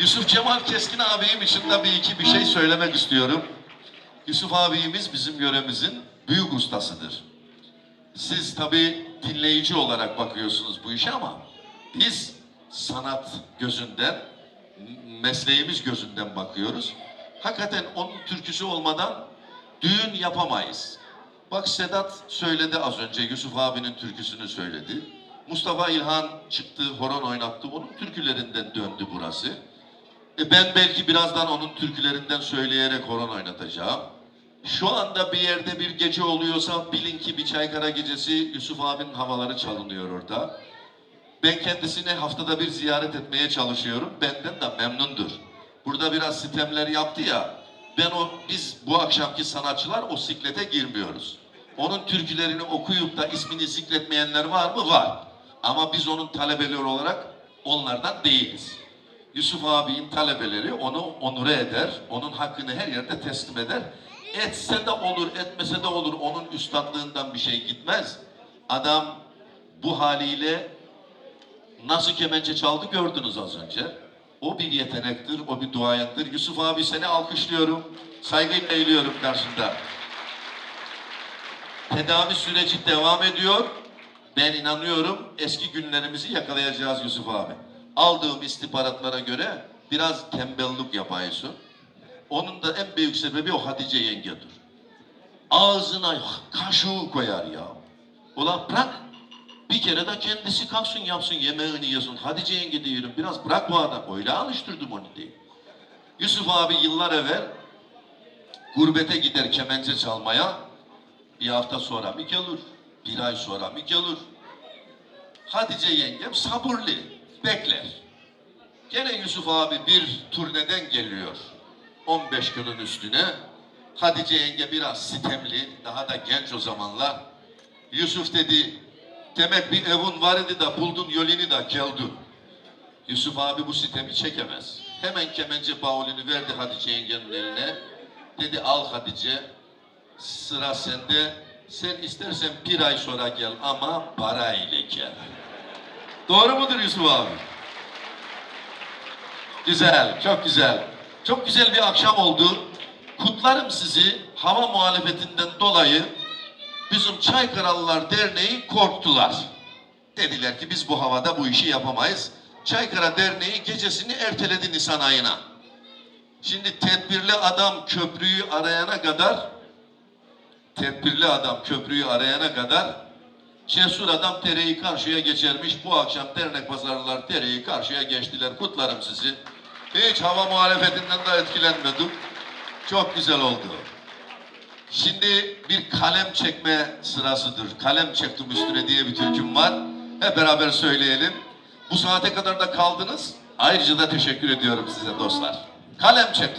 Yusuf Cemal Keskin abim için bir iki bir şey söylemek istiyorum. Yusuf abimiz bizim yöremizin büyük ustasıdır. Siz tabii dinleyici olarak bakıyorsunuz bu işe ama biz sanat gözünden, mesleğimiz gözünden bakıyoruz. Hakikaten onun türküsü olmadan düğün yapamayız. Bak Sedat söyledi az önce, Yusuf abinin türküsünü söyledi. Mustafa İlhan çıktı, horon oynattı. Onun türkülerinden döndü burası. E ben belki birazdan onun türkülerinden söyleyerek horon oynatacağım. Şu anda bir yerde bir gece oluyorsa bilin ki bir Çaykara gecesi Yusuf abinin havaları çalınıyor orada. Ben kendisini haftada bir ziyaret etmeye çalışıyorum. Benden de memnundur. Burada biraz sitemler yaptı ya. Ben o biz bu akşamki sanatçılar o siklete girmiyoruz. Onun türkülerini okuyup da ismini zikretmeyenler var mı? Var. Ama biz onun talebeleri olarak onlardan değiliz. Yusuf abinin talebeleri onu onure eder, onun hakkını her yerde teslim eder. Etse de olur, etmese de olur, onun üstadlığından bir şey gitmez. Adam bu haliyle nasıl kemençe çaldı gördünüz az önce. O bir yetenektir, o bir duayendir. Yusuf abi seni alkışlıyorum, saygıyla eğiliyorum karşında. Tedavi süreci devam ediyor. Ben inanıyorum eski günlerimizi yakalayacağız Yusuf abi. Aldığım istihbaratlara göre biraz tembellik yapıyorsun. Onun da en büyük sebebi o Hatice yengedir. Ağzına kaşığı koyar ya. Ulan bırak. Bir kere de kendisi kalksın yapsın yemeğini yesin. Hatice yenge diyorum biraz bırak bu adam. Öyle alıştırdım onu diye. Yusuf abi yıllar evvel gurbete gider kemençe çalmaya. Bir hafta sonra mı gelir? Bir ay sonra mı gelir? Hatice yengem sabırlı, bekler. Gene Yusuf abi bir turneden geliyor. 15 günün üstüne. Hatice yenge biraz sitemli, daha da genç o zamanlar. Yusuf dedi, demek bir evin var idi da buldun yolunu da geldin. Yusuf abi bu sitemi çekemez. Hemen kemence bavulunu verdi Hatice yengenin eline. Dedi al Hatice, sıra sende. Sen istersen bir ay sonra gel ama para ile gel. Doğru mudur Yusuf abi? Güzel, çok güzel. Çok güzel bir akşam oldu. Kutlarım sizi hava muhalefetinden dolayı bizim Çaykaralılar Derneği korktular. Dediler ki biz bu havada bu işi yapamayız. Çaykara Derneği gecesini erteledi Nisan ayına. Şimdi tedbirli adam köprüyü arayana kadar tedbirli adam köprüyü arayana kadar cesur adam dereyi karşıya geçermiş. Bu akşam dernek pazarlılar dereyi karşıya geçtiler. Kutlarım sizi. Hiç hava muhalefetinden de etkilenmedim. Çok güzel oldu. Şimdi bir kalem çekme sırasıdır. Kalem çektim üstüne diye bir türküm var. Hep beraber söyleyelim. Bu saate kadar da kaldınız. Ayrıca da teşekkür ediyorum size dostlar. Kalem çektim.